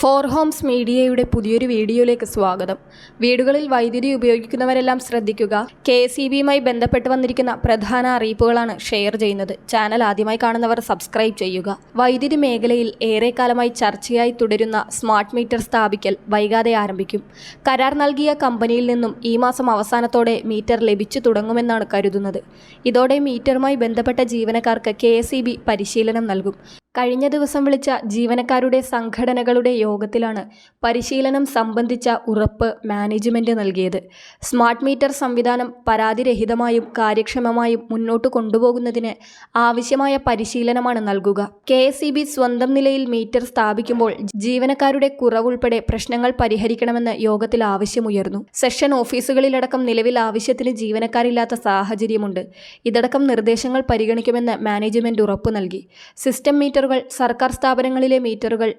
Four Holmes മീഡിയയുടെ പുതിയൊരു വീഡിയോയിലേക്ക് സ്വാഗതം. വീടുകളിൽ വൈദ്യുതി ഉപയോഗിക്കുന്നവരെല്ലാം ശ്രദ്ധിക്കുക. കെ എസ് ഇ ബിയുമായി ബന്ധപ്പെട്ട് വന്നിരിക്കുന്ന പ്രധാന അറിയിപ്പുകളാണ് ഷെയർ ചെയ്യുന്നത്. ചാനൽ ആദ്യമായി കാണുന്നവർ സബ്സ്ക്രൈബ് ചെയ്യുക. വൈദ്യുതി മേഖലയിൽ ഏറെക്കാലമായി ചർച്ചയായി തുടരുന്ന സ്മാർട്ട് മീറ്റർ സ്ഥാപിക്കൽ വൈകാതെ ആരംഭിക്കും. കരാർ നൽകിയ കമ്പനിയിൽ നിന്നും ഈ മാസം അവസാനത്തോടെ മീറ്റർ ലഭിച്ചു തുടങ്ങുമെന്നാണ് കരുതുന്നത്. ഇതോടെ മീറ്ററുമായി ബന്ധപ്പെട്ട ജീവനക്കാർക്ക് കെ പരിശീലനം നൽകും. കഴിഞ്ഞ ദിവസം വിളിച്ച ജീവനക്കാരുടെ സംഘടനകളുടെ യോഗത്തിലാണ് പരിശീലനം സംബന്ധിച്ച ഉറപ്പ് മാനേജ്മെന്റ് നൽകിയത്. സ്മാർട്ട് മീറ്റർ സംവിധാനം പരാതിരഹിതമായും കാര്യക്ഷമമായും മുന്നോട്ട് കൊണ്ടുപോകുന്നതിന് ആവശ്യമായ പരിശീലനമാണ് നൽകുക. കെ സ്വന്തം നിലയിൽ മീറ്റർ സ്ഥാപിക്കുമ്പോൾ ജീവനക്കാരുടെ കുറവുൾപ്പെടെ പ്രശ്നങ്ങൾ പരിഹരിക്കണമെന്ന് യോഗത്തിൽ ആവശ്യമുയർന്നു. സെഷൻ ഓഫീസുകളിലടക്കം നിലവിൽ ആവശ്യത്തിന് ജീവനക്കാരില്ലാത്ത സാഹചര്യമുണ്ട്. ഇതടക്കം നിർദ്ദേശങ്ങൾ പരിഗണിക്കുമെന്ന് മാനേജ്മെന്റ് ഉറപ്പു നൽകി. സിസ്റ്റം മീറ്ററുകൾ സർക്കാർ സ്ഥാപനങ്ങളിലെ മീറ്ററുകൾ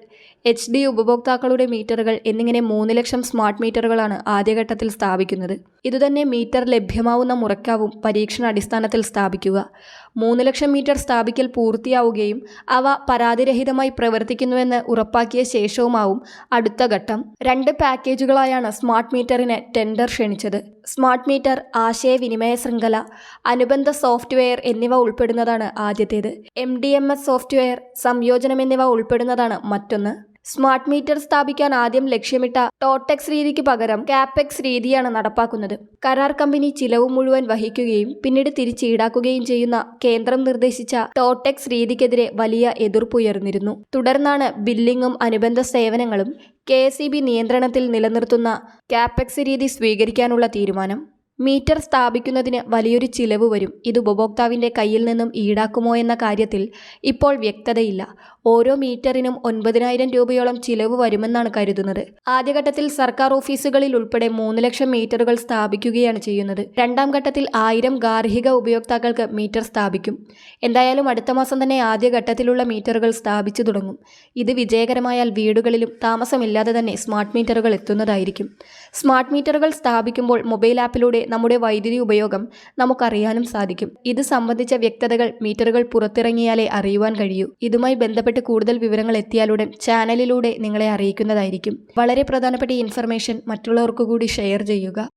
എച്ച് ഡി ഉപഭോക്താക്കളുടെ മീറ്ററുകൾ എന്നിങ്ങനെ മൂന്ന് ലക്ഷം സ്മാർട്ട് മീറ്ററുകളാണ് ആദ്യഘട്ടത്തിൽ സ്ഥാപിക്കുന്നത്. ഇതുതന്നെ മീറ്റർ ലഭ്യമാവുന്ന മുറയ്ക്കാവും പരീക്ഷണാടിസ്ഥാനത്തിൽ സ്ഥാപിക്കുക. മൂന്ന് ലക്ഷം മീറ്റർ സ്ഥാപിക്കൽ പൂർത്തിയാവുകയും അവ പരാതിരഹിതമായി പ്രവർത്തിക്കുന്നുവെന്ന് ഉറപ്പാക്കിയ ശേഷവുമാവും അടുത്ത ഘട്ടം. രണ്ട് പാക്കേജുകളായാണ് സ്മാർട്ട് മീറ്ററിന് ടെൻഡർ ക്ഷണിച്ചത്. സ്മാർട്ട് മീറ്റർ ആശയവിനിമയ ശൃംഖല അനുബന്ധ സോഫ്റ്റ്വെയർ എന്നിവ ഉൾപ്പെടുന്നതാണ് ആദ്യത്തേത്. എം സോഫ്റ്റ്വെയർ സംയോജനം എന്നിവ ഉൾപ്പെടുന്നതാണ് മറ്റൊന്ന്. സ്മാർട്ട് മീറ്റർ സ്ഥാപിക്കാൻ ആദ്യം ലക്ഷ്യമിട്ട ടോട്ടെക്സ് രീതിക്ക് പകരം കാപ്പെക്സ് രീതിയാണ് നടപ്പാക്കുന്നത്. കരാർ കമ്പനി ചിലവ് മുഴുവൻ വഹിക്കുകയും പിന്നീട് തിരിച്ച് ഈടാക്കുകയും ചെയ്യുന്ന കേന്ദ്രം നിർദ്ദേശിച്ച ടോട്ടെക്സ് രീതിക്കെതിരെ വലിയ എതിർപ്പുയർന്നിരുന്നു. തുടർന്നാണ് ബില്ലിങ്ങും അനുബന്ധ സേവനങ്ങളും കെ നിയന്ത്രണത്തിൽ നിലനിർത്തുന്ന കാപ്പെക്സ് രീതി സ്വീകരിക്കാനുള്ള തീരുമാനം. മീറ്റർ സ്ഥാപിക്കുന്നതിന് വലിയൊരു ചിലവ് വരും. ഇത് ഉപഭോക്താവിന്റെ കയ്യിൽ നിന്നും ഈടാക്കുമോ എന്ന കാര്യത്തിൽ ഇപ്പോൾ വ്യക്തതയില്ല. ഓരോ മീറ്ററിനും ഒൻപതിനായിരം രൂപയോളം ചിലവ് വരുമെന്നാണ് കരുതുന്നത്. ആദ്യഘട്ടത്തിൽ സർക്കാർ ഓഫീസുകളിൽ ഉൾപ്പെടെ മൂന്ന് ലക്ഷം മീറ്ററുകൾ സ്ഥാപിക്കുകയാണ് ചെയ്യുന്നത്. രണ്ടാം ഘട്ടത്തിൽ ആയിരം ഗാർഹിക ഉപയോക്താക്കൾക്ക് മീറ്റർ സ്ഥാപിക്കും. എന്തായാലും അടുത്ത മാസം തന്നെ ആദ്യഘട്ടത്തിലുള്ള മീറ്ററുകൾ സ്ഥാപിച്ചു തുടങ്ങും. ഇത് വിജയകരമായാൽ വീടുകളിലും താമസമില്ലാതെ തന്നെ സ്മാർട്ട് മീറ്ററുകൾ എത്തുന്നതായിരിക്കും. സ്മാർട്ട് മീറ്ററുകൾ സ്ഥാപിക്കുമ്പോൾ മൊബൈൽ ആപ്പിലൂടെ നമ്മുടെ വൈദ്യുതി ഉപയോഗം നമുക്കറിയാനും സാധിക്കും. ഇത് സംബന്ധിച്ച വ്യക്തതകൾ മീറ്ററുകൾ പുറത്തിറങ്ങിയാലേ അറിയുവാൻ കഴിയൂ. ഇതുമായി ബന്ധപ്പെട്ട് കൂടുതൽ വിവരങ്ങൾ എത്തിയാലുടൻ ചാനലിലൂടെ നിങ്ങളെ അറിയിക്കുന്നതായിരിക്കും. വളരെ പ്രധാനപ്പെട്ട ഇൻഫർമേഷൻ മറ്റുള്ളവർക്ക് കൂടി ഷെയർ ചെയ്യുക.